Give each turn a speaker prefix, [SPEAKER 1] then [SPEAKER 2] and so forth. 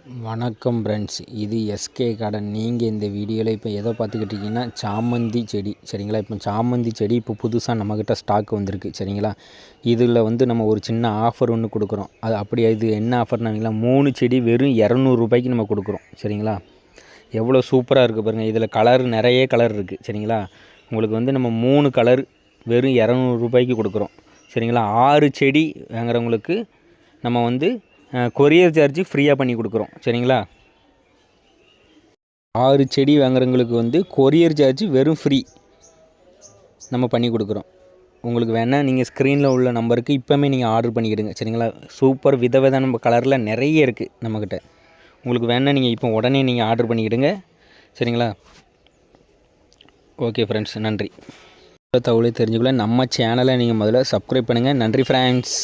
[SPEAKER 1] வணக்கம் ஃப்ரெண்ட்ஸ் இது SK garden நீங்கள் இந்த வீடியோவில் இப்போ எதை பார்த்துக்கிட்டிங்கன்னா சாமந்தி செடி. சரிங்களா? இப்போ சாமந்தி செடி இப்போ புதுசாக நம்மக்கிட்ட ஸ்டாக் வந்திருக்கு. சரிங்களா? இதில் வந்து நம்ம ஒரு சின்ன ஆஃபர் ஒன்று கொடுக்குறோம். அது அப்படி இது என்ன ஆஃபர்னாங்களா மூணு செடி வெறும் இரநூறுபாய்க்கு நம்ம கொடுக்குறோம். சரிங்களா? எவ்வளோ சூப்பராக இருக்குது பாருங்கள் இதில் கலர் நிறைய கலர் இருக்குது சரிங்களா? உங்களுக்கு வந்து நம்ம மூணு கலர் வெறும் இரநூறுபாய்க்கு கொடுக்குறோம். சரிங்களா? ஆறு செடி வாங்குறவங்களுக்கு நம்ம வந்து கொரியர் சார்ஜ் ஃப்ரீயாக பண்ணி கொடுக்குறோம். சரிங்களா? ஆறு செடி வாங்குறவங்களுக்கு வந்து கொரியர் சார்ஜ் வெறும் ஃப்ரீ நம்ம பண்ணி கொடுக்குறோம். உங்களுக்கு வேணால் நீங்கள் ஸ்க்ரீனில் உள்ள நம்பருக்கு இப்போவுமே நீங்கள் ஆர்டர் பண்ணிக்கிடுங்க. சரிங்களா? சூப்பர் விதவித நம்ம கலரில் நிறைய இருக்குது நம்மக்கிட்ட உங்களுக்கு வேணால் நீங்கள் இப்போ உடனே நீங்கள் ஆர்டர் பண்ணிக்கிடுங்க. சரிங்களா? ஓகே ஃப்ரெண்ட்ஸ் நன்றி. தகவலை தெரிஞ்சுக்கல நம்ம சேனலை நீங்கள் முதல்ல சப்ஸ்கிரைப் பண்ணுங்கள் நன்றி ஃப்ரெண்ட்ஸ்